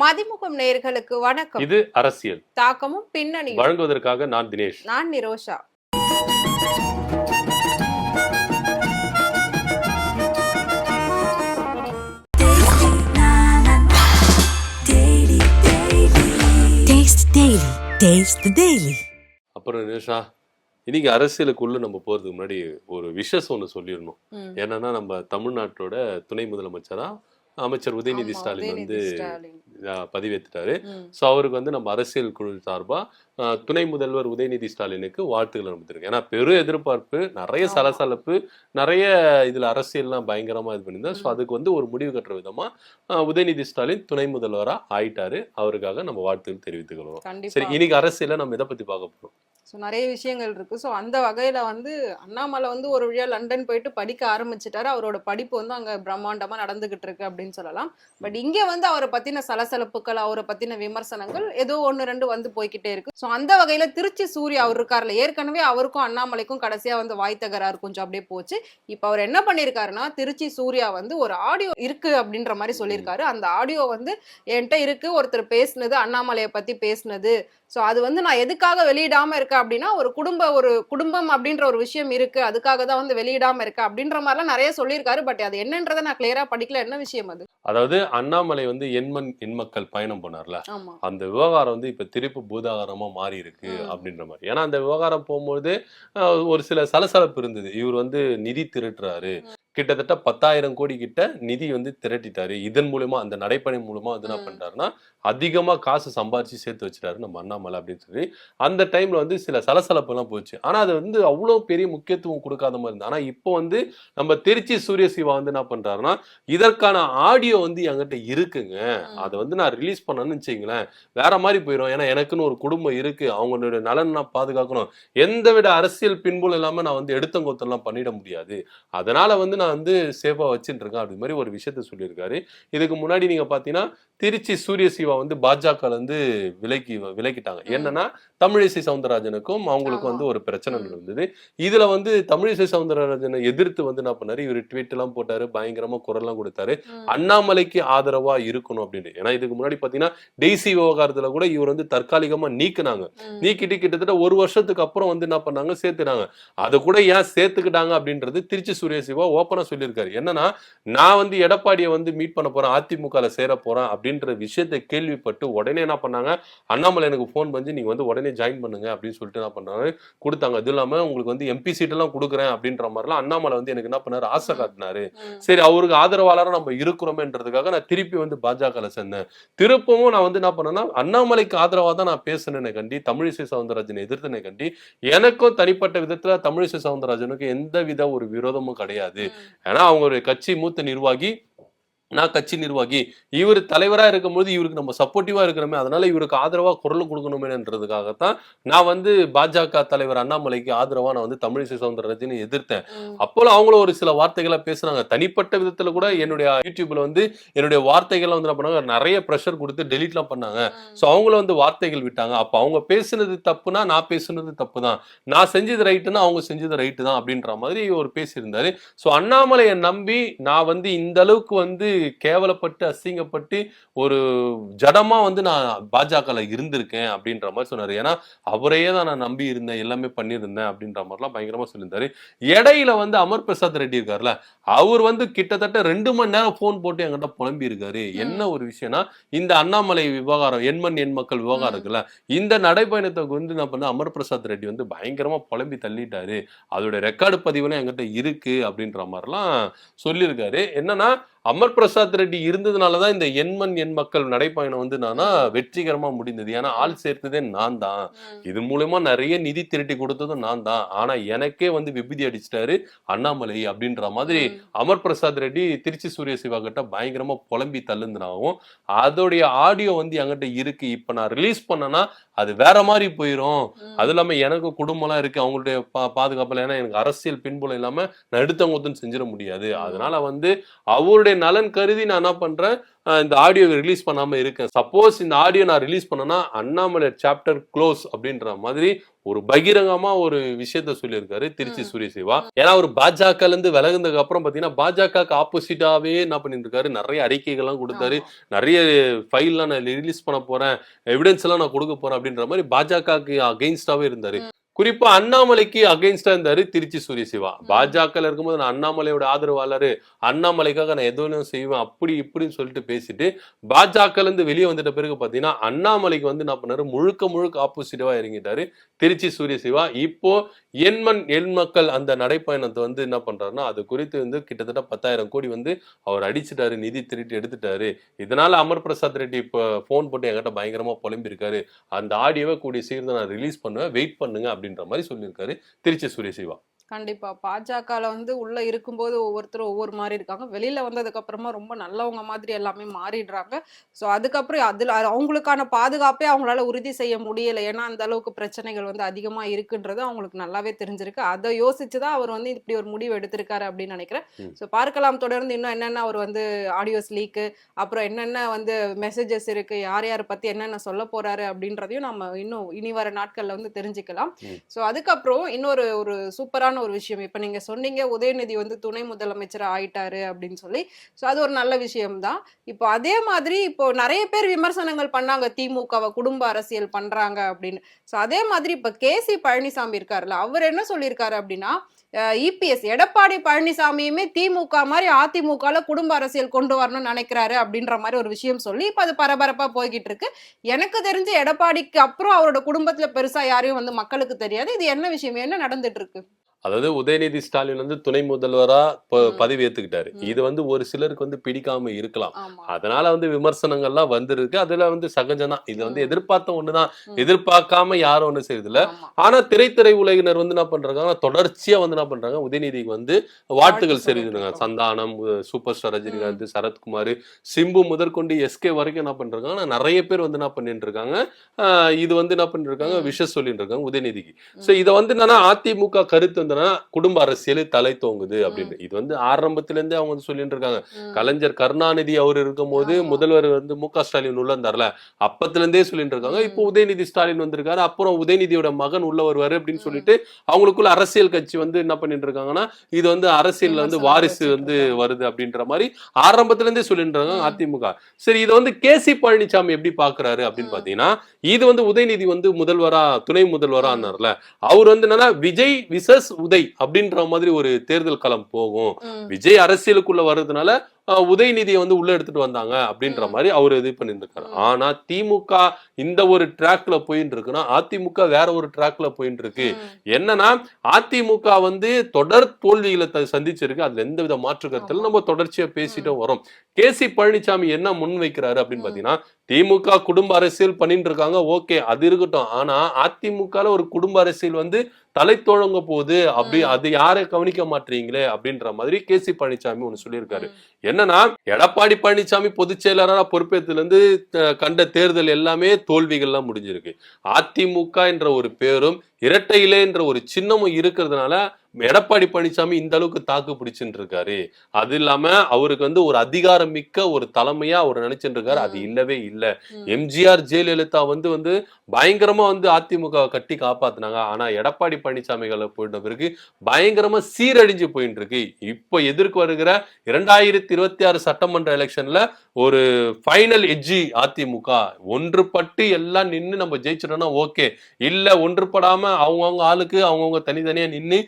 மதிமுகம் நேயர்களுக்கு வணக்கம். இது அரசியல். தாக்கமும் பின்னணியும். வழங்குவதற்காக நான் தினேஷ். நான் Nirosha. Taste the Daily. Taste the Daily. அப்புறம் நிஷா இன்னைக்கு அரசியலுக்குள்ள நம்ம போறதுக்கு முன்னாடி ஒரு விஷஸ் ஒன்று சொல்லிடணும். என்னன்னா நம்ம தமிழ்நாட்டோட துணை முதலமைச்சரா? அமைச்சர் உதயநிதி ஸ்டாலின் வந்து ம். ஸோ அவருக்கு வந்து நம்ம அரசியல் குழு சார்பா அஹ், துணை முதல்வர் உதயநிதி ஸ்டாலினுக்கு வாழ்த்துக்கள் அனுப்பிச்சிருக்கேன். ஏன்னா பெரு எதிர்பார்ப்பு நிறைய. சலசலப்பு நிறைய இதுல அரசியல்லாம் பயங்கரமா இது பண்ணியிருந்தேன் ஸோ. அதுக்கு வந்து ஒரு முடிவு கட்டுற விதமா அஹ், உதயநிதி ஸ்டாலின் துணை முதல்வரா ஆயிட்டாரு. அவருக்காக நம்ம வாழ்த்துக்கள் தெரிவித்துக் கொள்வோம். சரி இன்னைக்கு அரசியல நம்ம இதை பத்தி பார்க்க போறோம்? ஸோ நிறைய விஷயங்கள் இருக்கு. ஸோ அந்த வகையில் வந்து அண்ணாமலை வந்து ஒரு வழியா லண்டன் போயிட்டு படிக்க ஆரம்பிச்சிட்டாரு. அவரோட படிப்பு வந்து அங்கே பிரம்மாண்டமா நடந்துகிட்டு இருக்கு அப்படின்னு சொல்லலாம். பட் இங்கே வந்து அவரை பற்றின சலசலப்புகள் அவரை பற்றின விமர்சனங்கள் ஏதோ ஒன்று ரெண்டு வந்து போய்க்கிட்டே இருக்கு. ஸோ அந்த வகையில் திருச்சி சூர்யா அவர் இருக்கார்ல ஏற்கனவே அவருக்கும் அண்ணாமலைக்கும் கடைசியா வந்து வாய் தகராறு கொஞ்சம் அப்படியே போச்சு. இப்போ அவர் என்ன பண்ணியிருக்காருன்னா திருச்சி சூர்யா வந்து ஒரு ஆடியோ இருக்கு அப்படின்ற மாதிரி சொல்லியிருக்காரு. அந்த ஆடியோ வந்து என்கிட்ட இருக்கு. ஒருத்தர் பேசுனது அண்ணாமலையை பற்றி பேசுனது. ஸோ அது வந்து நான் எதுக்காக வெளியிடாம இருக்கேன் அப்படின்னா ஒரு குடும்ப ஒரு குடும்பம் அப்படின்ற ஒரு விஷயம் இருக்கு. அதுக்காக தான் வந்து வெளியிடாம இருக்கேன் அப்படின்ற மாதிரிலாம் நிறைய சொல்லியிருக்காரு. பட் அது என்னன்றதை நான் கிளியரா படிக்கல. என்ன விஷயம் அது? அதாவது அண்ணாமலை வந்து எண்மண் எண்மக்கள் பயணம் போனார்ல ஆமா. அந்த விவகாரம் வந்து இப்ப திருப்பு பூதாகாரமா மாறி இருக்கு. அப்படின்ற மாதிரி. ஏன்னா அந்த விவகாரம் போகும்போது ஒரு சில சலசலப்பு இருந்தது. இவர் வந்து நிதி திரட்டுறாரு. கிட்டத்தட்ட பத்தாயிரம் கோடி கிட்ட நிதி வந்து திரட்டிட்டாரு. இதன் மூலமா அந்த நடைப்பணி மூலமா வந்து என்ன. பண்றாருன்னா அதிகமா காசு சம்பாரிச்சு சேர்த்து வச்சிட்டாரு நம்ம அண்ணாமலை அப்படின்னு சொல்லி. அந்த டைம்ல வந்து சில சலசலப்பு எல்லாம் போச்சு. ஆனா அது வந்து அவ்வளவு பெரிய முக்கியத்துவம் கொடுக்காத மாதிரி இருந்தது. ஆனா இப்போ வந்து நம்ம திருச்சி சூரிய சிவா வந்து என்ன பண்றாருன்னா இதற்கான ஆடியோ வந்து என்கிட்ட இருக்குங்க. அதை வந்து நான் ரிலீஸ் பண்ணேன்னு வச்சுங்களேன். வேற மாதிரி போயிடும் ஏன்னா எனக்குன்னு ஒரு குடும்பம் இருக்கு. அவங்களுடைய நலன் நான் பாதுகாக்கணும். எந்த வித அரசியல் பின்புலம் இல்லாம நான் வந்து எடுத்தங்கொத்தெல்லாம் பண்ணிட முடியாது. அதனால வந்து நான் வந்து சேஃபா வச்சுட்டு இருக்கேன் அப்படி மாதிரி ஒரு விஷயத்த சொல்லியிருக்காரு இதுக்கு முன்னாடி நீங்க பாத்தீங்கன்னா திருச்சி சூரிய சிவா வந்து பாஜக வந்து விலக்கி விலக்கிட்டாங்க. என்னன்னா தமிழிசை சவுந்தரராஜனுக்கும் அவங்களுக்கும் ஆமா. வந்து ஒரு பிரச்சனை ம். நடந்தது இதுல வந்து தமிழிசை சவுந்தரராஜனை எதிர்த்து வந்து என்ன பண்ணாரு இவர் ட்வீட் எல்லாம் போட்டாரு பயங்கரமா குரல்லாம் கொடுத்தாரு. அண்ணாமலைக்கு ஆதரவா இருக்கணும் அப்படின்னு ஏன்னா இதுக்கு முன்னாடி பாத்தீங்கன்னா டெய்சி விவகாரத்துல கூட இவர் வந்து தற்காலிகமா நீக்குனாங்க. நீக்கிட்டு கிட்டத்தட்ட ஒரு வருஷத்துக்கு அப்புறம் வந்து என்ன பண்ணாங்க சேர்த்துனாங்க அதை கூட ஏன் சேர்த்துக்கிட்டாங்க அப்படின்றது திருச்சி சூரிய சிவா ஓப்பனா சொல்லியிருக்காரு. என்னன்னா நான் வந்து எடப்பாடியை வந்து மீட் பண்ண போறேன் அதிமுகல சேர போறேன் அப்படின்ற விஷயத்தை கேள்விப்பட்டு உடனே என்ன பண்ணாங்க? அண்ணாமலை எனக்கு ஃபோன் பண்ணி நீங்க வந்து உடனே ஜாயின் பண்ணுங்க அப்படின்னு சொல்லிட்டு என்ன பண்ணாங்க கொடுத்தாங்க. அது இல்லாம உங்களுக்கு வந்து எம்பி சீட் எல்லாம் கொடுக்குறேன் அப்படின்ற மாதிரிலாம் அண்ணாமலை வந்து எனக்கு என்ன பண்ணாரு? ஆசை. காட்டினாரு. சரி அவருக்கு ஆதரவாளரா நம்ம இருக்கிறோமேன்றதுக்காக நான் திருப்பி வந்து பாஜகல சேர்ந்தேன். திருப்பவும் நான் வந்து என்ன பண்ணேன்னா அண்ணாமலைக்கு ஆதரவா தான் நான் பேசினேனே கண்டி தமிழிசை சவுந்தரராஜனை எதிர்த்தனை கண்டி எனக்கும் தனிப்பட்ட விதத்துல தமிழிசை சவுந்தரராஜனுக்கு எந்த வித ஒரு விரோதமும் கிடையாது. ஏன்னா அவங்க ஒரு கட்சி மூத்த நிர்வாகி நான் கட்சி நிர்வாகி. இவர் தலைவரா இருக்கும்போது இவருக்கு நம்ம சப்போர்ட்டிவா இருக்கிறோமே அதனால இவருக்கு ஆதரவா குரல் கொடுக்கணுமேன்றதுக்காகத்தான் நான் வந்து பாஜக தலைவர் அண்ணாமலைக்கு ஆதரவா நான் வந்து தமிழிசை சவுந்தரராஜனை எதிர்த்தேன். அப்போல அவங்களும் ஒரு சில வார்த்தைகளை பேசுனாங்க. தனிப்பட்ட விதத்துல கூட என்னுடைய யூடியூப்ல வந்து என்னுடைய வார்த்தைகளை வந்து என்ன பண்ணாங்க நிறைய ப்ரெஷர் கொடுத்து டெலீட்லாம் பண்ணாங்க. ஸோ அவங்களும் வந்து வார்த்தைகள் விட்டாங்க. அப்போ அவங்க பேசுனது தப்புனா நான் பேசுனது தப்பு தான் நான் செஞ்சது ரைட்டுனா அவங்க செஞ்சது ரைட்டு தான் அப்படின்ற மாதிரி ஒரு பேசியிருந்தாரு. ஸோ அண்ணாமலையை நம்பி நான் வந்து இந்த அளவுக்கு வந்து கேவலப்பட்டு அசிங்கப்பட்டு ஒரு ஜடமா வந்து நான் பாஜகல இருந்திருக்கேன் அப்படின்ற மாதிரி சொன்னாரு. ஏன்னா அவரையே தான் நான் நம்பி இருந்தேன் எல்லாமே பண்ணியிருந்தேன் அப்படின்ற மாதிரிலாம் பயங்கரமா சொல்லியிருந்தாரு. இடையில வந்து அமர் பிரசாத் ரெட்டி இருக்காருல்ல அவர் வந்து கிட்டத்தட்ட ரெண்டு மணி நேரம் ஃபோன் போட்டு என்கிட்ட புலம்பி இருக்காரு. என்ன ஒரு விஷயம்னா இந்த அண்ணாமலை விவகாரம் எண்மண் எண் மக்கள் விவகாரம். இருக்குல்ல இந்த நடைப்பயணத்தை வந்து என்ன பண்ண அமர் பிரசாத் ரெட்டி வந்து பயங்கரமா புலம்பி தள்ளிட்டாரு. அதோட ரெக்கார்டு பதிவுலாம் என்கிட்ட இருக்கு அப்படின்ற மாதிரிலாம் சொல்லியிருக்காரு. என்னன்னா அமர் பிரசாத் ரெட்டி இருந்ததுனாலதான் இந்த எண்மண் எண் மக்கள் நடைப்பயணம் வந்து நானா வெற்றிகரமா முடிந்தது ஏன்னா ஆள் சேர்த்ததே நான் தான். இது மூலமா நிறைய நிதி திரட்டி கொடுத்ததும் நான் தான் ஆனா எனக்கே வந்து விபூதி அடிச்சிட்டாரு அண்ணாமலை அப்படின்ற மாதிரி. அமர் பிரசாத் ரெட்டி திருச்சி சூரிய சிவா கிட்ட பயங்கரமா புலம்பி தள்ளுந்துனாவும் அதோடைய ஆடியோ வந்து என்கிட்ட இருக்கு இப்ப நான் ரிலீஸ் பண்ணனா அது வேற மாதிரி போயிடும். அது இல்லாம எனக்கு குடும்பம்லாம் இருக்கு அவங்களுடைய பா பாதுகாப்புல ஏன்னா எனக்கு அரசியல் பின்புலம் இல்லாம நான் எடுத்தவங்கத்துன்னு செஞ்சிட முடியாது. அதனால வந்து அவருடைய நலன் கருதி நான் என்ன பண்றேன் இந்த ஆடியோ ரிலீஸ் பண்ணாம இருக்கேன். சப்போஸ் இந்த ஆடியோ நான் ரிலீஸ் பண்ணனா அண்ணாமலை சாப்டர் க்ளோஸ் அப்படின்ற மாதிரி ஒரு பகிரங்கமா ஒரு விஷயத்த சொல்லியிருக்காரு திருச்சி. சூரிய சிவா ஏன்னா அவர் பாஜக இருந்து விலகுனதுக்கு அப்புறம் பாத்தீங்கன்னா பாஜகக்கு ஆப்போசிட்டாவே என்ன பண்ணிட்டு இருக்காரு நிறைய அறிக்கைகள்லாம் கொடுத்தாரு. நிறைய ஃபைல்லாம் நான் ரிலீஸ் பண்ண போறேன். எவிடன்ஸ் எல்லாம் நான் கொடுக்க போறேன் அப்படின்ற மாதிரி பாஜகவுக்கு அகைன்ஸ்டாவே இருந்தாரு. குறிப்பா அண்ணாமலைக்கு அகைன்ஸ்டா இருந்தாரு திருச்சி சூரிய சிவா பாஜக இருக்கும்போது நான் அண்ணாமலையோட ஆதரவாளரு அண்ணாமலைக்காக நான் எதுவும் செய்வேன் அப்படி இப்படின்னு சொல்லிட்டு பேசிட்டு பாஜக இருந்து வெளியே வந்துட்ட பிறகு பாத்தீங்கன்னா அண்ணாமலைக்கு வந்து என்ன பண்ணாரு? முழுக்க முழுக்க ஆப்போசிட்டிவா இறங்கிட்டாரு திருச்சி சூரிய சிவா இப்போ எண்மண் எண் மக்கள் அந்த நடைப்பயணத்தை வந்து என்ன பண்றாருன்னா அது குறித்து வந்து கிட்டத்தட்ட பத்தாயிரம் கோடி வந்து அவர் அடிச்சிட்டாரு நிதி திருட்டு எடுத்துட்டாரு. இதனால அமர் பிரசாத் ரெட்டி இப்போ ஃபோன் போட்டு என்கிட்ட பயங்கரமா புலம்பிருக்காரு அந்த ஆடியோவை கூடிய சீக்கிரம் நான் ரிலீஸ் பண்ணுவேன். வெயிட் பண்ணுங்க அப்படின்ற மாதிரி சொல்லியிருக்காரு திருச்சி சுரேசிவா கண்டிப்பா. பாஜகல வந்து உள்ள இருக்கும்போது ஒவ்வொருத்தரும் ஒவ்வொரு மாதிரி இருக்காங்க. வெளியில வந்ததுக்கு அப்புறமா ரொம்ப நல்லவங்க மாதிரி எல்லாமே மாறிடுறாங்க. ஸோ அதுக்கப்புறம் அதுல அவங்களுக்கான பாதுகாப்பே அவங்களால உறுதி செய்ய முடியல. ஏன்னா அந்த அளவுக்கு பிரச்சனைகள் வந்து அதிகமா இருக்குன்றது அவங்களுக்கு நல்லாவே தெரிஞ்சிருக்கு. அதை யோசிச்சு தான் அவர் வந்து இப்படி ஒரு முடிவு எடுத்திருக்காரு அப்படின்னு நினைக்கிறேன். ஸோ பார்க்கலாம். தொடர்ந்து இன்னும் என்னென்ன அவர் வந்து ஆடியோஸ் லீக்கு அப்புறம் என்னென்ன வந்து மெசேஜஸ் இருக்கு யார் யாரை பத்தி என்னென்ன சொல்ல போறாரு அப்படின்றதையும் நம்ம இன்னும் இனி வர நாட்கள்ல வந்து தெரிஞ்சுக்கலாம். ஸோ அதுக்கப்புறம் இன்னொரு ஒரு சூப்பரான ஒரு விஷயம். இப்போ நீங்க சொன்னீங்க உதயநிதி வந்து துணை முதலமைச்சர் ஆயிட்டாரு அப்படின்னு சொல்லி. ஸோ அது ஒரு நல்ல விஷயம்தான். இப்போ அதே மாதிரி இப்போ நிறைய பேர் விமர்சனங்கள் பண்ணாங்க. திமுகவை குடும்ப அரசியல் பண்றாங்க அப்படின்னு. ஸோ அதே மாதிரி இப்போ கேசி பழனிசாமி இருக்காருல்ல அவர் என்ன சொல்லியிருக்காரு அப்படின்னா இபிஎஸ் எடப்பாடி பழனிசாமியுமே திமுக மாதிரி அதிமுகல குடும்ப அரசியல் கொண்டு வரணும்னு நினைக்கிறாரு அப்படின்ற மாதிரி ஒரு விஷயம் சொல்லி இப்போ அது பரபரப்பா போய்கிட்டு இருக்கு. எனக்கு தெரிஞ்சு எடப்பாடிக்கு அப்புறம் அவரோட குடும்பத்துல பெருசா யாரையும் வந்து மக்களுக்கு தெரியாது. இது என்ன விஷயம்? என்ன நடந்துட்டு இருக்கு? அதாவது உதயநிதி ஸ்டாலின் வந்து துணை முதல்வரா. பதவி ஏத்துக்கிட்டாரு. இது வந்து ஒரு சிலருக்கு வந்து பிடிக்காம இருக்கலாம் அதனால வந்து விமர்சனங்கள்லாம் வந்திருக்கு அதுல வந்து சகஜம்தான் இது வந்து. எதிர்பார்த்த ஒண்ணுதான். எதிர்பார்க்காம யாரும் ஒண்ணு செய்யறதில்ல. ஆனா திரைத்துறை உலகினர் வந்து என்ன பண்றாங்க தொடர்ச்சியா வந்து என்ன பண்றாங்க உதயநிதிக்கு வந்து வாழ்த்துக்கள் சொல்லிட்டு சந்தானம் சூப்பர் ஸ்டார் ரஜினிகாந்த் சரத்குமார் சிம்பு முதற்கொண்டு எஸ்கே வரைக்கும் என்ன பண்றாங்க நிறைய பேர் வந்து என்ன பண்ணிட்டு இருக்காங்க ஆஹ் இது வந்து என்ன ம். விஷஸ் சொல்லிட்டு இருக்காங்க உதயநிதிக்கு. சோ இதை வந்து என்னன்னா அதிமுக கருத்து வந்துன்னா குடும்ப அரசியல் தலை தோங்குது அப்படின்னு இது வந்து ஆரம்பத்துல இருந்தே அவங்க வந்து சொல்லிட்டு இருக்காங்க. கலைஞர் கருணாநிதி அவர் இருக்கும்போது ஆமா. முதல்வர் வந்து மு க ஸ்டாலின் உள்ள இருந்தார்ல அப்பத்துல இருந்தே சொல்லிட்டு இருக்காங்க. இப்போ உதயநிதி ஸ்டாலின் வந்திருக்காரு அப்புறம் உதயநிதியோட மகன் உள்ள வருவாரு அப்படின்னு சொல்லிட்டு அவங்களுக்குள்ள அரசியல் கட்சி வந்து என்ன பண்ணிட்டு இருக்காங்கன்னா இது வந்து அரசியல்ல வந்து வாரிசு வந்து. வருது அப்படின்ற மாதிரி ஆரம்பத்துல இருந்தே சொல்லிட்டு இருக்காங்க. அதிமுக சரி இது வந்து கேசி பழனிசாமி எப்படி பாக்குறாரு அப்படின்னு. பாத்தீங்கன்னா இது வந்து உதயநிதி வந்து முதல்வரா துணை முதல்வரா. இருந்தார்ல அவர் வந்து என்னன்னா விஜய் விசஸ் உதய் அப்படின்ற மாதிரி ஒரு தேர்தல் களம் போகும். விஜய் அரசியலுக்குள்ள வர்றதுனால உதயநிதியை வந்து உள்ள எடுத்துட்டு வந்தாங்க அப்படின்ற. மாதிரி அவர் இது ம். ஆனா திமுக இந்த ஒரு ட்ராக்ல போயிட்டு இருக்குன்னா அதிமுக வேற ஒரு ட்ராக்ல போயிட்டு இருக்கு. என்னன்னா அதிமுக வந்து தொடர் தோல்விகளை சந்திச்சிருக்கு அதுல எந்த வித மாற்று கருத்துல. நம்ம தொடர்ச்சியா பேசிட்டே வரோம் கேசி பழனிசாமி என்ன முன் வைக்கிறாரு அப்படின்னு. பாத்தீங்கன்னா திமுக குடும்ப அரசியல் பண்ணிட்டு இருக்காங்க ஓகே அது இருக்கட்டும் ஆனா அதிமுகல ஒரு குடும்ப அரசியல் வந்து தலை தோழங்க போகுது அப்படி. அது யாரை கவனிக்க மாட்டீங்களே அப்படின்ற மாதிரி கேசி பழனிசாமி ஒண்ணு சொல்லியிருக்காரு ம். என்னன்னா எடப்பாடி பழனிசாமி பொதுச் செயலாளரா பொறுப்பேத்துல இருந்து கண்ட தேர்தல் எல்லாமே தோல்விகள்லாம் முடிஞ்சிருக்கு. அதிமுக என்ற ஒரு பேரும் இரட்டை இலை என்ற ஒரு சின்னமும் இருக்கிறதுனால எடப்பாடி பழனிசாமி இந்த அளவுக்கு தாக்கு பிடிச்சுட்டு இருக்காரு அது இல்லாம அவருக்கு வந்து ஒரு அதிகாரம் மிக்க ஒரு தலைமையா அவர் நினைச்சிட்டு இருக்காரு அது. இல்லவே இல்ல. எம்ஜிஆர் ஜெயலலிதா வந்து வந்து பயங்கரமா வந்து அதிமுக கட்டி காப்பாத்துனாங்க. ஆனா எடப்பாடி பழனிசாமிகளை போயிட்ட பிறகு பயங்கரமா சீரழிஞ்சு போயிட்டு இருக்கு இப்ப எதிர்க்கு வருகிற இரண்டாயிரத்தி இருபத்தி ஆறு சட்டமன்ற எலெக்ஷன்ல ஒரு ஃபைனல் எட்ஜி அதிமுக. ஒன்றுபட்டு எல்லாம் நின்னு நம்ம ஜெயிச்சிட்டோம்னா ஓகே. இல்ல ஒன்றுபடாம அவங்கவுங்க ஆளுக்கு அவங்கவுங்க தனித்தனியா நின்னு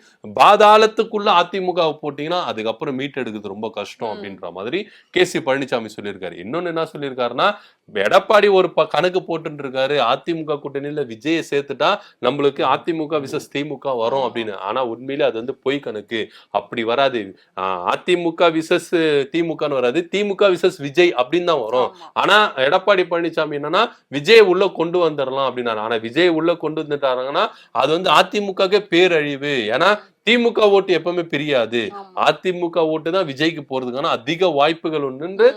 பாதாளத்துக்குள்ள அதிமுக போட்டீங்கன்னா அதுக்கப்புறம் மீட்டெடுக்கிறது ரொம்ப கஷ்டம். அப்படின்ற மாதிரி கே சி பழனிசாமி சொல்லியிருக்காரு இன்னொன்னு என்ன சொல்லியிருக்காருன்னா எடப்பாடி ஒரு ப- கணக்கு போட்டுட்டு இருக்காரு அதிமுக கூட்டணியில விஜயை சேர்த்துட்டா நம்மளுக்கு அதிமுக விசஸ் திமுக வரும். அப்படின்னு. ஆனா உண்மையிலே அது வந்து பொய் கணக்கு. அப்படி வராது. அதிமுக விசஸ் திமுகன்னு வராது. திமுக விசஸ் விஜய் அப்படின்னு தான் வரும். ஆனா எடப்பாடி பழனிசாமி என்னன்னா விஜய் உள்ள கொண்டு வந்துடலாம் அப்படின்னாரு. ஆனா விஜய் உள்ள கொண்டு வந்துட்டாங்கன்னா அது வந்து அதிமுகவே பேரழிவு. ஏன்னா திமுக ஓட்டு எப்பவுமே பிரியாது. அதிமுக ஓட்டு தான் விஜய்க்கு போறதுக்கான அதிக வாய்ப்புகள் உண்டு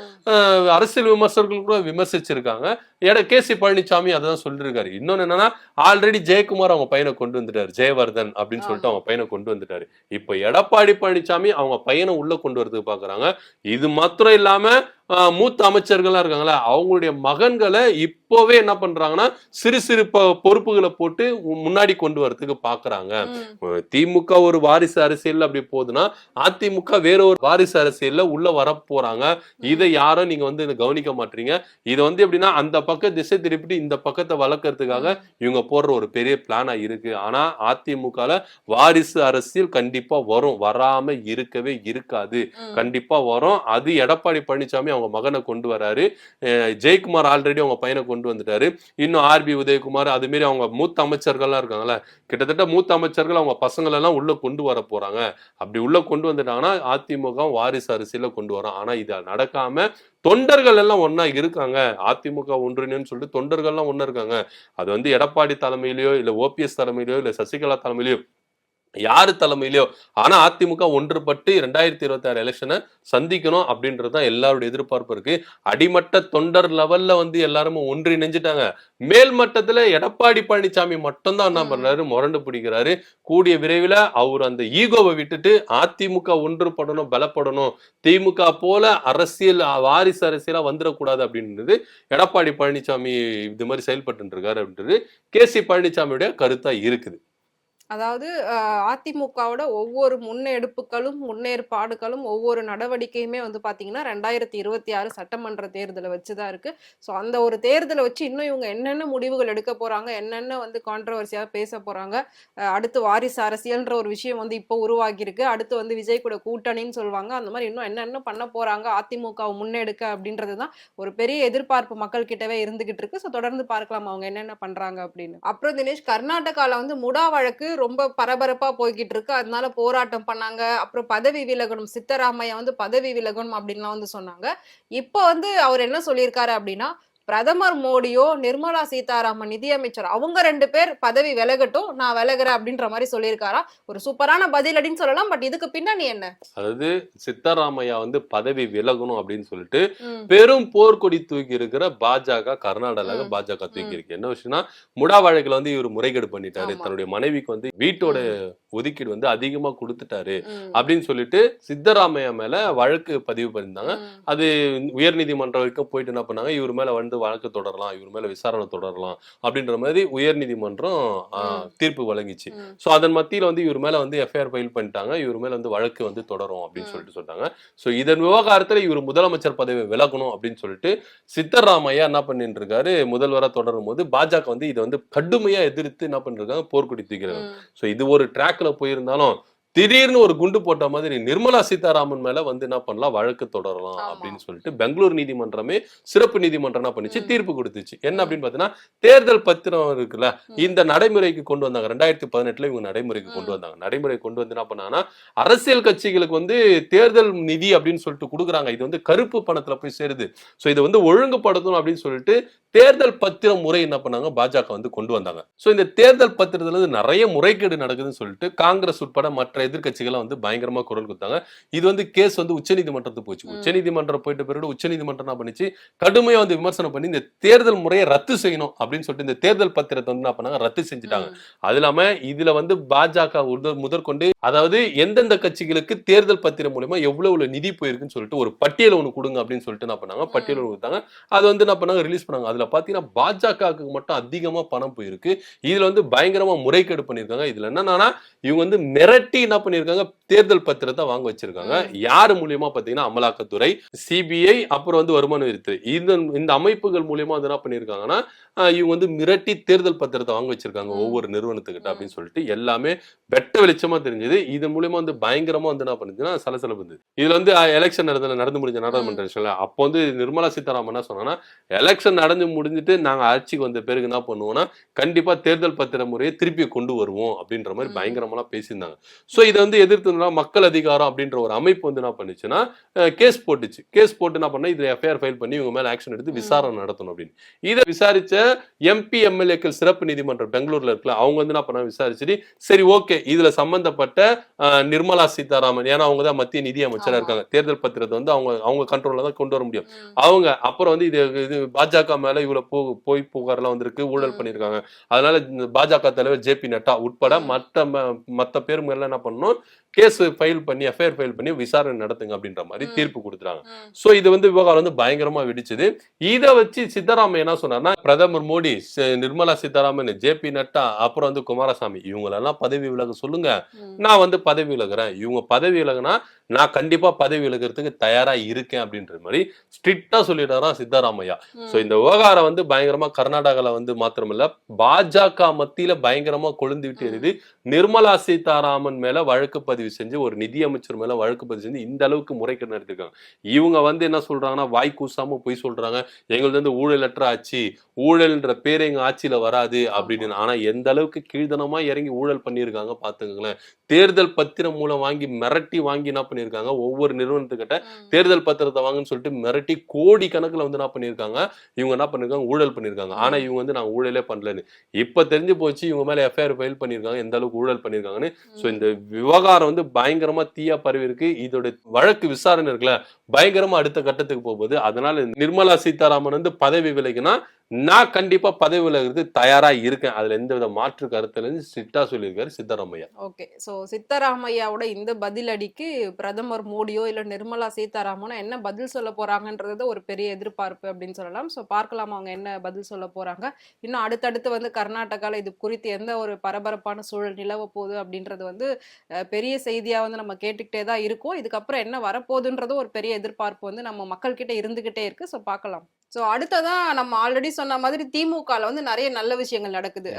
அரசியல் விமர்சகர்கள் கூட விமர்சிச்சிருக்காங்க எட கே சி பழனிசாமி அதான் சொல்லிருக்காரு. இன்னொன்னு என்னன்னா ஆல்ரெடி ஜெயக்குமார் அவங்க பையனை கொண்டு வந்துட்டாரு. ஜெயவர்தன் அப்படின்னு சொல்லிட்டு அவங்க பையனை கொண்டு வந்துட்டாரு. இப்ப எடப்பாடி பழனிசாமி அவங்க பையனை உள்ள கொண்டு வரதுக்கு பாக்குறாங்க. இது மாத்திரம் இல்லாம மூத்த அமைச்சர்கள்லாம் இருக்காங்களா அவங்களுடைய மகன்களை இப்போவே என்ன பண்றாங்கன்னா சிறு சிறு பொறுப்புகளை போட்டு முன்னாடி கொண்டு வரதுக்கு பாக்குறாங்க. திமுக ஒரு வாரிசு அரசியல் அப்படி போகுதுன்னா அதிமுக வேற ஒரு வாரிசு அரசியல்ல உள்ள வர போறாங்க இதை யாரும் நீங்க வந்து கவனிக்க மாட்டீங்க. இது வந்து எப்படின்னா அந்த பக்கம் திசை திருப்பிட்டு இந்த பக்கத்தை வளர்க்கறதுக்காக இவங்க போடுற ஒரு பெரிய பிளானா இருக்கு. ஆனா அதிமுகல வாரிசு அரசியல் கண்டிப்பா வரும். வராம இருக்கவே இருக்காது. கண்டிப்பா வரும். அது எடப்பாடி பழனிசாமி அவங்க மகனை கொண்டு வராரு. ஜெயக்குமார் ஆல்ரெடி அவங்க பையனை கொண்டு வந்துட்டாரு. இன்னும் ஆர்பி உதயகுமார் அது அவங்க மூத்த அமைச்சர்கள்லாம் இருக்காங்கல்ல கிட்டத்தட்ட மூத்த அமைச்சர்கள் அவங்க பசங்களெல்லாம் உள்ள கொண்டு வர போறாங்க. அப்படி உள்ள கொண்டு வந்துட்டாங்கன்னா அதிமுக வாரிசு அரசியல கொண்டு வரோம். ஆனா இது நடக்காம தொண்டர்கள் எல்லாம் ஒன்னா இருக்காங்க. அதிமுக ஒன்றிணைன்னு சொல்லிட்டு தொண்டர்கள்லாம் ஒன்னா இருக்காங்க. அது வந்து எடப்பாடி தலைமையிலயோ இல்ல ஓபிஎஸ் தலைமையிலயோ இல்ல சசிகலா தலைமையிலயோ யாரு தலைமையிலயோ? ஆனா அதிமுக ஒன்றுபட்டு ரெண்டாயிரத்தி இருபத்தி ஆறு எலெக்ஷனை சந்திக்கணும் அப்படின்றது தான் எல்லாருடைய எதிர்பார்ப்பு இருக்கு. அடிமட்ட தொண்டர் லெவல்ல வந்து எல்லாருமே ஒன்றிணைஞ்சிட்டாங்க மேல் மட்டத்துல எடப்பாடி பழனிசாமி மட்டும்தான் என்ன. பண்றாரு? முரண்டு பிடிக்கிறாரு. கூடிய விரைவில் அவர் அந்த ஈகோவை விட்டுட்டு அதிமுக ஒன்றுபடணும் பலப்படணும். திமுக போல அரசியல் வாரிசு அரசியலா வந்துடக்கூடாது அப்படின்றது எடப்பாடி பழனிசாமி இது மாதிரி செயல்பட்டு இருக்காரு அப்படின்றது கே சி பழனிசாமியுடைய கருத்தா இருக்குது. அதாவது அதிமுகவோட ஒவ்வொரு முன்னெடுப்புகளும் முன்னேற்பாடுகளும் ஒவ்வொரு நடவடிக்கையுமே வந்து பார்த்தீங்கன்னா ரெண்டாயிரத்தி இருபத்தி ஆறு சட்டமன்ற தேர்தலை வச்சு தான் இருக்கு. ஸோ அந்த ஒரு தேர்தலை வச்சு இன்னும் இவங்க என்னென்ன முடிவுகள் எடுக்க போறாங்க என்னென்ன வந்து கான்ட்ரவர்சியாக பேச போறாங்க அடுத்து வாரிசு அரசியல்ன்ற ஒரு விஷயம் வந்து இப்போ உருவாகியிருக்கு. அடுத்து வந்து விஜய் கூட கூட்டணின்னு சொல்லுவாங்க. அந்த மாதிரி இன்னும் என்னென்ன பண்ண போறாங்க அதிமுகவை முன்னெடுக்க அப்படின்றது தான் ஒரு பெரிய எதிர்பார்ப்பு மக்கள் கிட்டவே இருந்துகிட்டு இருக்கு. ஸோ தொடர்ந்து பார்க்கலாம் அவங்க என்னென்ன பண்றாங்க அப்படின்னு. அப்புறம் தினேஷ் கர்நாடகாவில் வந்து முடா வழக்கு ரொம்ப பரபரப்பா போய்கிட்டு இருக்கு அதனால போராட்டம் பண்ணாங்க. அப்புறம் பதவி விலகணும். சித்தராமையா வந்து பதவி விலகணும் அப்படின்லாம் வந்து சொன்னாங்க. இப்போ வந்து அவர் என்ன சொல்லியிருக்காரு அப்படின்னா பிரதமர் மோடியோ நிர்மலா சீதாராமன் நிதியமைச்சர் அவங்க ரெண்டு பேர் பதவி விலகட்டும் நான் விலகுறேன் அப்படின்ற மாதிரி சொல்லியிருக்காரா? ஒரு சூப்பரான பதில் அப்படின்னு சொல்லலாம் பட் இதுக்கு பின்னணி என்ன? அதாவது சித்தராமையா வந்து பதவி விலகணும் அப்படின்னு சொல்லிட்டு பெரும் போர்க்கொடி தூக்கி இருக்கிற பாஜக கர்நாடகால ம், பாஜக தூக்கி. இருக்கு என்ன விஷயம்னா முடா வழக்குல வந்து இவர் முறைகேடு பண்ணிட்டாரு. தன்னுடைய மனைவிக்கு வந்து வீட்டோட ஒதுக்கீடு வந்து அதிகமா கொடுத்துட்டாரு அப்படின்னு சொல்லிட்டு சித்தராமையா மேல வழக்கு பதிவு பண்ணியிருந்தாங்க. அது உயர்நீதிமன்றம் வரைக்கும் போயிட்டு என்ன பண்ணாங்க இவர் மேல வந்து வழக்கு தொடரலாம் இவர் மேல விசாரணை தொடரலாம் அப்படின்ற மாதிரி உயர்நீதிமன்றம். தீர்ப்பு வழங்கிச்சு. சோ அதன் மத்தியில வந்து இவர் மேல வந்து எஃப்ஐஆர் ஃபைல் பண்ணிட்டாங்க இவர் மேல வந்து வழக்கு வந்து தொடரும் அப்படின்னு. சொல்லிட்டு சொன்னாங்க சோ இதன் விவகாரத்துல இவர் முதலமைச்சர் பதவி விலகணும் அப்படின்னு சொல்லிட்டு சித்தராமையா என்ன பண்ணிட்டு இருக்காரு முதல்வரா தொடரும் போது பாஜக வந்து இதை வந்து கடுமையா எதிர்த்து என்ன பண்ணிருக்காங்க போர்க்கொடி தூக்கிறாங்க. சோ இது ஒரு ட்ராக்ல போயிருந்தாலும் திடீர்னு ஒரு குண்டு போட்ட மாதிரி நிர்மலா சீதாராமன் மேல வந்து என்ன பண்ணலாம் வழக்கு தொடரலாம். அப்படின்னு சொல்லிட்டு பெங்களூர் நீதிமன்றமே சிறப்பு நீதிமன்றம் பண்ணுச்சு. தீர்ப்பு கொடுத்துச்சு என்ன. அப்படின்னு பாத்தீங்கன்னா தேர்தல் பத்திரம் இருக்குல்ல. இந்த நடைமுறைக்கு கொண்டு வந்தாங்க ரெண்டாயிரத்தி பதினெட்டுல இவங்க நடைமுறைக்கு கொண்டு. வந்தாங்க நடைமுறை கொண்டு வந்து என்ன பண்ணாங்கன்னா அரசியல் கட்சிகளுக்கு வந்து தேர்தல் நிதி அப்படின்னு சொல்லிட்டு கொடுக்குறாங்க இது வந்து கருப்பு பணத்துல போய் சேருது சோ இதை வந்து ஒழுங்குபடுத்தணும் அப்படின்னு சொல்லிட்டு தேர்தல் பத்திரம் முறை என்ன பண்ணாங்க பாஜக வந்து கொண்டு வந்தாங்க சோ இந்த தேர்தல் பத்திரத்துல நிறைய முறைகேடு நடக்குதுன்னு சொல்லிட்டு காங்கிரஸ் உட்பட மற்ற எதிர்க்கட்சிகள்லாம் வந்து பயங்கரமா குரல் கொடுத்தாங்க. இது வந்து கேஸ் வந்து உச்சநீதிமன்றத்துக்கு போச்சு. உச்சநீதிமன்றம் போயிட்ட பிறகு உச்சநீதிமன்றம் என்ன பண்ணிச்சு? கடுமையா வந்து விமர்சனம் பண்ணி இந்த தேர்தல் முறையை ரத்து செய்யணும் அப்படின்னு சொல்லிட்டு இந்த தேர்தல் பத்திரத்தை வந்து என்ன பண்ணாங்க? ரத்து செஞ்சுட்டாங்க. அது இல்லாம இதுல வந்து பாஜக முதற் முதற்கொண்டு அதாவது எந்தெந்த கட்சிகளுக்கு தேர்தல் பத்திரம் மூலமா எவ்வளவு நிதி போயிருக்குன்னு சொல்லிட்டு ஒரு பட்டியல் ஒண்ணு கொடுங்க அப்படின்னு சொல்லிட்டு என்ன பண்ணாங்க? பட்டியல் கொடுத்தாங்க. அது வந்து என்ன பண்ணாங்க? ரிலீஸ் பண்ணாங்க. அதுல பாத்தீங்கன்னா பாஜகவுக்கு மட்டும் அதிகமா பணம் போயிருக்கு. இதுல வந்து பயங்கரமா முறைகேடு பண்ணிருக்காங்க இதுல என்னன்னா இவங்க வந்து மிரட்டி என்ன பண்ணியிருக்காங்க தேர்தல் பத்திரத்தை வாங்க வச்சிருக்காங்க. யாரு மூலியமா பாத்தீங்கன்னா அமலாக்கத்துறை சிபிஐ அப்புறம் வந்து வருமான வரித்துறை இந்த இந்த அமைப்புகள் மூலியமா வந்து என்ன பண்ணிருக்காங்கன்னா ஆஹ் இவங்க வந்து மிரட்டி தேர்தல் பத்திரத்தை வாங்க வச்சிருக்காங்க. ஒவ்வொரு நிறுவனத்துக்கிட்ட. அப்படின்னு சொல்லிட்டு எல்லாமே வெட்ட வெளிச்சமா தெரிஞ்சது இது மூலியமா வந்து பயங்கரமா வந்து என்ன பண்ணுச்சுன்னா சலசலப்பு இருந்தது இதுல வந்து எலெக்ஷன் நடந்த நடந்து முடிஞ்ச நாடாளுமன்ற எலெக்ஷன்ல அப்போ வந்து நிர்மலா சீதாராமன் என்ன சொன்னாங்கன்னா எலெக்ஷன் நடந்து முடிஞ்சிட்டு நாங்க ஆட்சிக்கு வந்த பிறகு என்ன பண்ணுவோம்னா கண்டிப்பா தேர்தல் பத்திர முறையை திருப்பி கொண்டு வருவோம் அப்படின்ற மாதிரி. பயங்கரமா பேசியிருந்தாங்க சோ இதை வந்து எதிர்த்துனா மக்கள் அதிகாரம் அப்படின்ற ஒரு அமைப்பு வந்து என்ன பண்ணுச்சுன்னா கேஸ் போட்டுச்சு கேஸ் போட்டு என்ன பண்ணா இதுல எஃப்ஐஆர் ஃபைல் பண்ணி இவங்க மேல ஆக்ஷன் எடுத்து. விசாரணை நடத்தணும் அப்படின்னு இதை விசாரிச்ச எம்பி எம்எல்ஏக்கள் சிறப்பு நீதிமன்றம் பெங்களூர்ல இருக்குல்ல அவங்க வந்து என்ன பண்ண விசாரிச்சுட்டு சரி ஓகே இதுல சம்பந்தப்பட்ட நிர்மலா சீதாராமன் ஏன்னா அவங்க தான் மத்திய நிதி அமைச்சரா ஆமா. இருக்காங்க தேர்தல் பத்திரத்தை வந்து அவங்க அவங்க கண்ட்ரோல்ல தான் கொண்டு வர முடியும். அவங்க அப்புறம் வந்து இது இது பாஜக மேல இவ்வளவு போ போய் புகார்லாம் வந்திருக்கு ஊழல் ம். பண்ணிருக்காங்க அதனால பாஜக தலைவர் ஜே பி நட்டா உட்பட. மற்ற ம- மத்த பேர் மேல என்ன பண்ணணும் கேஸ் ஃபைல் பண்ணி எஃப்ஐஆர் ஃபைல் பண்ணி விசாரணை நடத்துங்க அப்படின்ற மாதிரி. தீர்ப்பு கொடுத்துறாங்க. சோ இது வந்து விவகாரம் வந்து பயங்கரமா வெடிச்சது இதை வச்சு சித்தராமையா என்ன சொன்னார்னா பிரதமர் மோடி நிர்மலா சீதாராமன் ஜே பி நட்டா அப்புறம் வந்து குமாரசாமி இவங்களெல்லாம் பதவி விலக சொல்லுங்க. நான் வந்து பதவி விலகுறேன் இவங்க பதவி விலகுனா நான் கண்டிப்பா பதவி விலகிறதுக்கு தயாரா இருக்கேன் அப்படின்ற மாதிரி ஸ்ட்ரிக்டா சொல்லிடுறாராம் சித்தராமையா. சோ இந்த விவகாரம் வந்து பயங்கரமா கர்நாடகால வந்து மாத்திரமில்ல பாஜக மத்தியில பயங்கரமா கொழுந்து விட்டு எரியுது நிர்மலா சீதாராமன் மேல வழக்கு பதிவு செஞ்சு ஒரு நிதியமைச்சர் மேல வழக்கு பதிவு செஞ்சு இந்த அளவுக்கு முறைகேடு நடத்திருக்காங்க இவங்க வந்து என்ன சொல்றாங்கன்னா வாய் கூசாம போய் சொல்றாங்க. எங்களுக்கு வந்து ஊழலற்ற ஆட்சி ஊழல்ன்ற பேர் எங்க ஆட்சியில வராது அப்படின்னு. ஆனா எந்த அளவுக்கு கீழ்த்தனமா இறங்கி ஊழல் பண்ணியிருக்காங்க பாத்துக்கங்களேன். தேர்தல் பத்திரம் மூலம் வாங்கி மிரட்டி வாங்கி என்ன பண்ணியிருக்காங்க? ஒவ்வொரு நிறுவனத்துக்கிட்ட. தேர்தல் பத்திரத்தை வாங்குன்னு சொல்லிட்டு மிரட்டி கோடி கணக்குல வந்து என்ன பண்ணியிருக்காங்க? இவங்க என்ன பண்ணிருக்காங்க ஊழல் பண்ணிருக்காங்க ஆனா இவங்க வந்து நான் ஊழலே பண்ணலன்னு. இப்ப தெரிஞ்சு போச்சு இவங்க மேல எஃப்ஐஆர் ஃபைல் பண்ணிருக்காங்க எந்த அளவுக்கு ஊழல் பண்ணிருக்காங்கன்னு சோ இந்த விவகாரம் வந்து பயங்கரமா தீயா பரவி இருக்கு. இதோட வழக்கு விசாரணை இருக்குல்ல பயங்கரமா அடுத்த கட்டத்துக்கு போகுது அதனால நிர்மலா சீதாராமன் வந்து பதவி விலகினா நான் கண்டிப்பா பதவி விலகிறது தயாரா இருக்கேன். அதுல எந்த வித மாற்று கருத்துல இருந்து சொல்லியிருக்காரு சித்தராமையா. ஓகே. ஸோ சித்தராமையாவோட இந்த பதிலடிக்கு பிரதமர் மோடியோ இல்லை நிர்மலா சீதாராமனோ என்ன பதில் சொல்ல போறாங்கன்றது ஒரு பெரிய எதிர்பார்ப்பு அப்படின்னு சொல்லலாம். ஸோ பார்க்கலாம் அவங்க என்ன பதில் சொல்ல போறாங்க. இன்னும் அடுத்தடுத்து வந்து கர்நாடகாவில் இது குறித்து எந்த ஒரு பரபரப்பான சூழல் நிலவ போகுது அப்படின்றது வந்து பெரிய செய்தியா வந்து நம்ம கேட்டுக்கிட்டே தான் இருக்கும். இதுக்கப்புறம் என்ன வரப்போகுதுன்றது ஒரு பெரிய எதிர்பார்ப்பு வந்து நம்ம மக்கள்கிட்ட இருந்துகிட்டே இருக்கு. ஸோ பார்க்கலாம். ஸோ அடுத்ததான் நம்ம ஆல்ரெடி சொன்ன மாதிரி திமுகல வந்து நிறைய நல்ல விஷயங்கள் நடக்குது.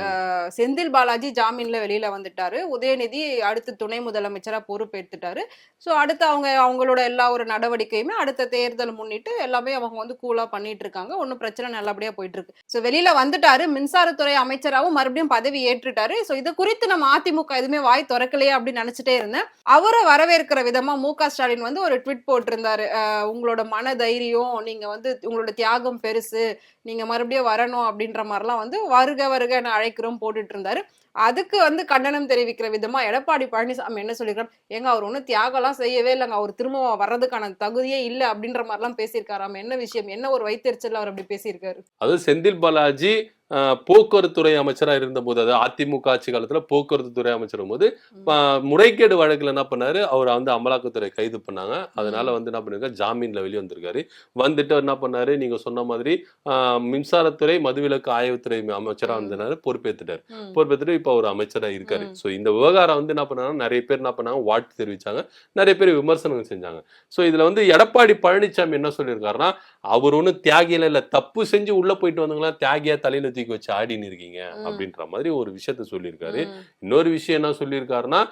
செந்தில் பாலாஜி ஜாமீன்ல வெளியில வந்துட்டாரு. உதயநிதி அடுத்து துணை முதலமைச்சரா பொறுப்பேற்றுட்டாரு ஸோ அடுத்து அவங்க அவங்களோட எல்லா ஒரு நடவடிக்கையுமே அடுத்த தேர்தல் முன்னிட்டு எல்லாமே அவங்க வந்து கூலா பண்ணிட்டு இருக்காங்க ஒன்றும் பிரச்சனை நல்லபடியா போயிட்டு இருக்கு ஸோ வெளியில வந்துட்டாரு. மின்சாரத்துறை அமைச்சராகவும் மறுபடியும் பதவி ஏற்றுட்டாரு. ஸோ இது குறித்து நம்ம அதிமுக எதுவுமே வாய் திறக்கலையே அப்படின்னு நினைச்சிட்டே இருந்தேன். அவரை வரவேற்கிற விதமா மு ஸ்டாலின் வந்து ஒரு ட்விட் போட்டிருந்தாரு. உங்களோட மன தைரியம் நீங்க வந்து உங்களோட தியாகம் பெருசு நீங்க மறுபடியும் வரணும் அப்படின்ற மாதிரிலாம் வந்து வருக வருக அழைக்கிறோம் போட்டுட்டு இருந்தாரு. அதுக்கு வந்து கண்டனம் தெரிவிக்கிற விதமா எடப்பாடி பழனிசாமி என்ன சொல்லியிருக்காரு? ஏங்க அவர் ஒன்றும் தியாகம்லாம் செய்யவே இல்லைங்க. அவர் திரும்ப வர்றதுக்கான தகுதியே இல்லை அப்படின்ற மாதிரிலாம் பேசியிருக்காராம் என்ன விஷயம்? என்ன ஒரு வைத்தறிச்சல் அவர் அப்படி பேசியிருக்காரு? அது செந்தில் பாலாஜி போக்குவரத்துறை அமைச்சரா இருந்தபோது அதாவது அதிமுக ஆட்சி காலத்துல போக்குவரத்து துறை அமைச்சர் போது முறைகேடு வழக்குல என்ன பண்ணாரு? அவர் வந்து அமலாக்கத்துறை கைது பண்ணாங்க. அதனால வந்து என்ன பண்ணிருக்காரு? ஜாமீன்ல வெளியே வந்திருக்காரு வந்துட்டு என்ன பண்ணாரு? நீங்க சொன்ன மாதிரி மின்சாரத்துறை மதுவிலக்கு ஆய்வுத்துறை அமைச்சரா ம். வந்தனாரு பொறுப்பேத்துட்டாரு. ம். பொறுப்பேற்றுட்டு இப்போ அவர் அமைச்சரா இருக்காரு. சோ இந்த விவகாரம் வந்து என்ன பண்ணாங்க நிறைய பேர் என்ன பண்ணாங்க? வாழ்த்து தெரிவிச்சாங்க. நிறைய பேர் விமர்சனம் செஞ்சாங்க. சோ இதுல வந்து எடப்பாடி பழனிசாமி என்ன சொல்லியிருக்காருன்னா அவர் ஒன்றும் தியாகியில இல்ல. தப்பு செஞ்சு உள்ள போயிட்டு வந்தவங்களா தியாகியா தலையில தூக்கி வச்சு ஆடின்னு இருக்கீங்க. அப்படின்ற மாதிரி ஒரு விஷயத்த சொல்லியிருக்காரு. இன்னொரு விஷயம் என்ன சொல்லியிருக்காருன்னா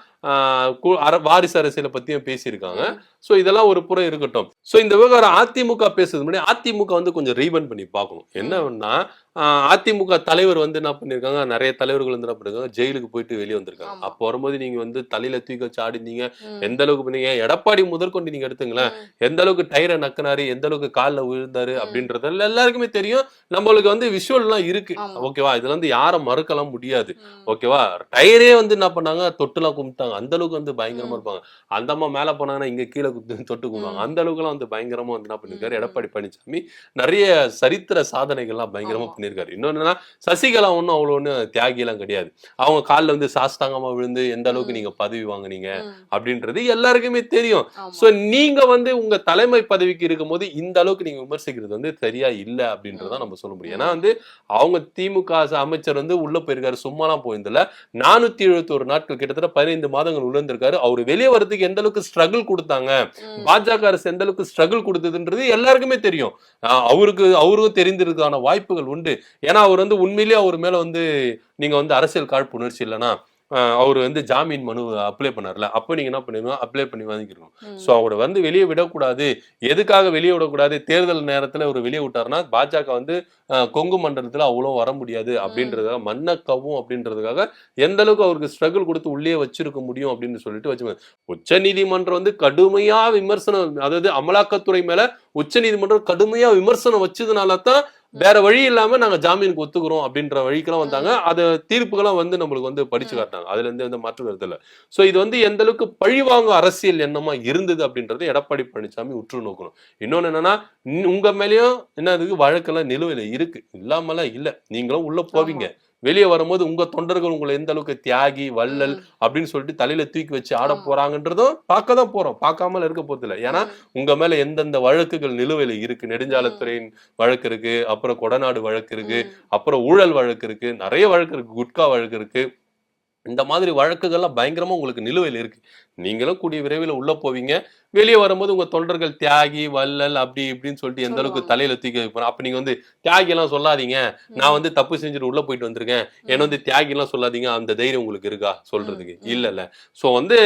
வாரிசு அரசியலை பத்தியும் பேசியிருக்காங்க. சோ இதெல்லாம் ஒரு புறம் இருக்கட்டும். சோ இந்த விவகாரம் அதிமுக பேசுறது முன்னாடி அதிமுக வந்து கொஞ்சம் ரீவன் பண்ணி பார்க்கணும். என்னன்னா அதிமுக தலைவர் வந்து என்ன பண்ணிருக்காங்க? நிறைய தலைவர்கள் வந்து என்ன பண்ணிருக்காங்க? ஜெயிலுக்கு போயிட்டு வெளியே வந்திருக்காங்க. அப்போ வரும்போது நீங்க வந்து தலையில தூக்கி வச்சு ஆடினீங்க. எந்த அளவுக்கு பண்ணீங்க? எடப்பாடி முதற்கொண்டு நீங்க எடுத்துங்களேன். எந்த அளவுக்கு டயரை நக்குனாரு? எந்த அளவுக்கு கால்ல விழுந்தாரு. அப்படின்றது எல்லாருக்குமே தெரியும். நம்மளுக்கு வந்து விஷுவல் எல்லாம் இருக்கு. ஓகேவா இதுல வந்து யாரும் மறுக்கலாம் முடியாது. ஓகேவா டயரே வந்து என்ன பண்ணாங்க? தொட்டுலாம் கும்பிட்டாங்க. அந்த அளவுக்கு வந்து பயங்கரமா. இருப்பாங்க. அந்த அம்மா மேல போனாங்கன்னா இங்க கீழே குத்து தொட்டு கும்பிடுவாங்க. ம். அந்த அளவுக்குலாம் வந்து பயங்கரமா வந்து என்ன பண்ணிருக்காரு. எடப்பாடி பழனிசாமி நிறைய சரித்திர சாதனைகள்லாம் பயங்கரமா ஆமா. பண்ணிருக்காரு இன்னொன்னு சசிகலா ஒன்றும் அவ்வளோ ஒன்றும் தியாகிலாம் கிடையாது. அவங்க காலில் வந்து சாஸ்தாங்கமா விழுந்து எந்த அளவுக்கு. நீங்க பதவி வாங்குனீங்க. அப்படின்றது எல்லாருக்குமே தெரியும். சோ நீங்க வந்து உங்க தலைமை பதவிக்கு இருக்கும்போது இந்த அளவுக்கு நீங்க விமர்சிக்கிறது வந்து சரியா இல்ல அப்படின்றத நம்ம சொல்ல முடியும். ஏன்னா வந்து அவங்க திமுக அமைச்சர் வந்து உள்ள போயிருக்காரு சும்மாலாம் போயிருந்தல. நானூத்தி எழுபத்தி ஒரு நாட்கள் கிட்டத்தட்ட பதினைந்து மாதங்கள் உள்ள இருந்திருக்காரு அவர் வெளியே வரதுக்கு எந்த அளவுக்கு ஸ்ட்ரகிள் கொடுத்தாங்க. பாஜக அரசு எந்த அளவுக்கு ஸ்ட்ரகிள் கொடுத்ததுன்றது எல்லாருக்குமே தெரியும். அவருக்கு அவருக்கும் தெரிந்திருக்கான வாய்ப்புகள் உண்டு. ஏன்னா அவர் வந்து உண்மையிலேயே அவர் மேல வந்து நீங்க வந்து அரசியல் காழ்ப்புணர்ச்சி இல்லைன்னா அவர் வந்து ஜாமீன் மனு அப்ளை பண்ணார்ல. அப்போ நீங்க என்ன பண்ணுவீங்க அப்ளை பண்ணி வாங்கிக்கணும். சோ அவரை வந்து வெளியே விடக்கூடாது. எதுக்காக வெளியே விடக்கூடாது? தேர்தல் நேரத்துல அவர் வெளியே விட்டாருன்னா பாஜக வந்து கொங்கு மண்டலத்துல அவ்வளோ வர முடியாது அப்படின்றதுக்காக மண்ணை கவும் அப்படின்றதுக்காக எந்த அளவுக்கு அவருக்கு ஸ்ட்ரகிள் கொடுத்து உள்ளே வச்சிருக்க முடியும் அப்படின்னு சொல்லிட்டு வச்சு உச்ச நீதிமன்றம் வந்து கடுமையா விமர்சனம் அதாவது அமலாக்கத்துறை மேல உச்ச நீதிமன்றம் கடுமையா விமர்சனம் வச்சதுனால தான் வேற வழி இல்லாம நாங்க ஜாமீனுக்கு ஒத்துக்கிறோம் அப்படின்ற வழிக்கெல்லாம் வந்தாங்க. அது தீர்ப்புகள்லாம் வந்து நம்மளுக்கு வந்து படிச்சு. காட்டினாங்க. அதுல இருந்து எந்த மாற்று கருத்து இல்ல. சோ இது வந்து எந்த அளவுக்கு பழிவாங்க அரசியல் எண்ணமா இருந்தது அப்படின்றத எடப்பாடி பழனிசாமி உற்று நோக்கணும். இன்னொன்னு என்னன்னா உங்க மேலயும் என்ன இருக்கு? வழக்கெல்லாம் நிலுவையில இருக்கு. இல்லாமலாம் இல்ல. நீங்களும் உள்ள போவீங்க. வெளியே வரும்போது உங்க தொண்டர்கள் உங்களை எந்த அளவுக்கு தியாகி வள்ளல் அப்படின்னு சொல்லிட்டு தலையில தூக்கி வச்சு ஆட. போறாங்கன்றதும் பார்க்க தான் போறோம். பார்க்காமல இருக்க போதில்ல ஏன்னா உங்க மேல எந்தெந்த வழக்குகள் நிலுவையில் இருக்கு? நெடுஞ்சாலைத்துறையின் வழக்கு இருக்கு அப்புறம் கொடநாடு வழக்கு இருக்கு அப்புறம் ஊழல் வழக்கு இருக்கு நிறைய வழக்கு இருக்கு குட்கா வழக்கு இருக்கு. இந்த மாதிரி வழக்குகள்லாம் பயங்கரமா உங்களுக்கு நிலுவையில் இருக்கு. நீங்களும் கூடிய விரைவில் உள்ள போவீங்க. வெளியே வரும்போது உங்க தொண்டர்கள் தியாகி வள்ளல் அப்படி இப்படின்னு சொல்லிட்டு எந்த அளவுக்கு. தலையில தூக்கி வைப்போம் அப்ப நீங்க வந்து தியாகி எல்லாம் சொல்லாதீங்க. நான் வந்து தப்பு செஞ்சுட்டு உள்ள போயிட்டு வந்திருக்கேன். என்ன வந்து தியாகி எல்லாம் சொல்லாதீங்க. அந்த தைரியம் உங்களுக்கு இருக்கா? சொல்றதுக்கு. இல்ல இல்ல. சோ வந்து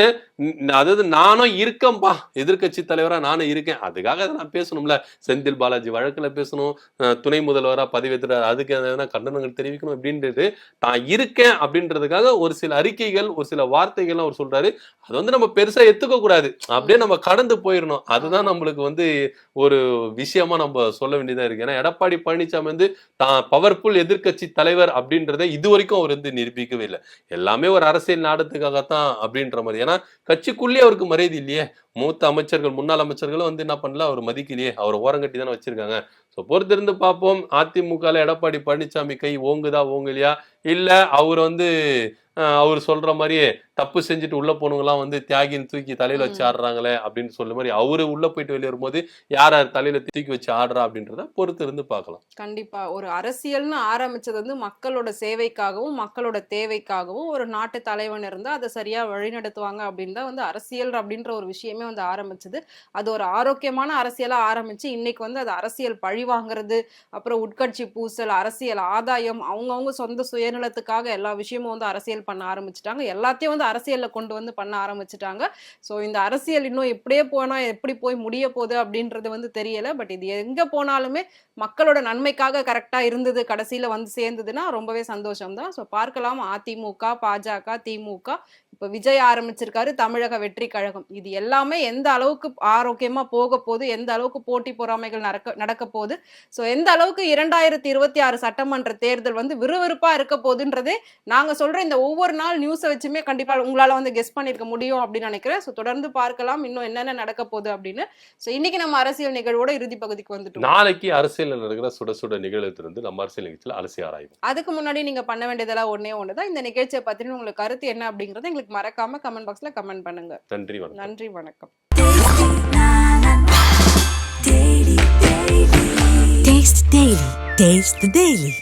அதாவது நானும் இருக்கேன்பா. எதிர்க்கட்சி தலைவரா நானும் இருக்கேன். அதுக்காக அதை நான் பேசணும்ல. செந்தில் பாலாஜி வழக்குல பேசணும். துணை முதல்வரா பதவியேற்றார் அதுக்கு எதனா கண்டனங்கள் தெரிவிக்கணும் அப்படின்றது தான் இருக்கேன் அப்படின்றதுக்காக ஒரு சில அறிக்கைகள் ஒரு சில வார்த்தைகள்லாம் அவர் சொல்றாரு. அது வந்து நம்ம பெருசா எடுத்துக்க கூடாது. அப்படியே நம்ம கடந்து போயிடணும் அதுதான் நம்மளுக்கு வந்து ஒரு விஷயமா நம்ம சொல்ல வேண்டியதா இருக்கு. ஏன்னா எடப்பாடி பழனிசாமி வந்து தான் பவர்ஃபுல் எதிர்க்கட்சி தலைவர் அப்படின்றத இது வரைக்கும் அவர் வந்து நிரூபிக்கவே இல்லை. எல்லாமே ஒரு அரசியல் நாடத்துக்காகத்தான் அப்படின்ற மாதிரி. ஏன்னா கட்சிக்குள்ளேயே அவருக்கு மரியாதை இல்லையே. மூத்த அமைச்சர்கள் முன்னாள் அமைச்சர்களும் வந்து என்ன பண்ணல? அவர் மதிக்கலையே. அவர் ஓரங்கட்டி தானே வச்சிருக்காங்க. ஸோ பொறுத்திருந்து பார்ப்போம். அதிமுகல எடப்பாடி பழனிசாமி கை ஓங்குதா ஓங்கலையா? இல்ல அவர் வந்து அவர் சொல்ற மாதிரியே தப்பு செஞ்சுட்டு உள்ள போனவங்கலாம் வந்து தியாகின்னு தூக்கி தலையில வச்சு. ஆடுறாங்களே அப்படின்னு சொல்ல மாதிரி அவரு உள்ள போயிட்டு வெளியே வரும்போது யார் யார் தலையில தூக்கி வச்சு ஆடுறா அப்படின்றத பொறுத்து இருந்து பார்க்கலாம். கண்டிப்பா. ஒரு அரசியல்னு ஆரம்பிச்சது வந்து மக்களோட சேவைக்காகவும் மக்களோட தேவைக்காகவும் ஒரு நாட்டு தலைவன் இருந்தா அதை சரியா வழிநடத்துவாங்க அப்படின்னு தான் வந்து அரசியல் அப்படின்ற ஒரு விஷயமே வந்து ஆரம்பிச்சது. அது ஒரு ஆரோக்கியமான அரசியலா ஆரம்பிச்சு இன்னைக்கு வந்து அது அரசியல் பழி வாங்குறது அப்புறம் உட்கட்சி பூசல் அரசியல் ஆதாயம் அவங்கவுங்க சொந்த சுயநலத்துக்காக எல்லா விஷயமும் வந்து அரசியல் பண்ண ஆரம்பிச்சிட்டாங்க. எல்லாத்தையும் வந்து அரசியலில் கொண்டு வந்து பண்ண ஆரம்பிச்சிட்டாங்க. ஸோ இந்த அரசியல் இன்னும் எப்படியே போனால் எப்படி போய் முடிய போகுது அப்படின்றது வந்து தெரியல. பட் இது எங்கே போனாலுமே மக்களோட நன்மைக்காக கரெக்டாக இருந்தது கடைசியில் வந்து சேர்ந்ததுன்னா ரொம்பவே சந்தோஷம் தான் ஸோ பார்க்கலாம். அதிமுக பாஜக திமுக. இப்போ விஜய் ஆரம்பிச்சிருக்காரு தமிழக வெற்றி கழகம். இது எல்லாமே எந்த அளவுக்கு ஆரோக்கியமாக போக போகுது எந்த அளவுக்கு போட்டி பொறாமைகள் நடக்க நடக்க போகுது. ஸோ எந்த அளவுக்கு இரண்டாயிரத்தி இருபத்தி ஆறு சட்டமன்ற தேர்தல் வந்து விறுவிறுப்பாக இருக்க போகுதுன்றதே நாங்கள் சொல்கிற இந்த ஒவ்வொரு நாள் நியூஸை வச்சுமே கண்டிப்பாக உங்களால வந்து கெஸ் பண்ணிருக்க முடியும் அப்படின்னு நினைக்கிறேன். ஸோ தொடர்ந்து பார்க்கலாம் இன்னும் என்னென்ன நடக்க போகுது அப்படின்னு. ஸோ இன்னைக்கு நம்ம அரசியல் நிகழ்வோட இறுதி பகுதிக்கு வந்துட்டோம். நாளைக்கு அரசியல் நடக்கிற சுட சுட நிகழ்ச்சிலிருந்து நம்ம அரசியல் நிகழ்ச்சியில் அலசி ஆராய்வோம். அதுக்கு முன்னாடி நீங்க பண்ண வேண்டியதெல்லாம் ஒண்ணே ஒண்ணுதான். இந்த நிகழ்ச்சியை பத்தின உங்களுக்கு கருத்து என்ன அப்படிங்கறத எங்களுக்கு மறக்காம கமெண்ட் பாக்ஸ்ல கமெண்ட் பண்ணுங்க. நன்றி வணக்கம். நன்றி வணக்கம். Taste the Daily. Taste the Daily.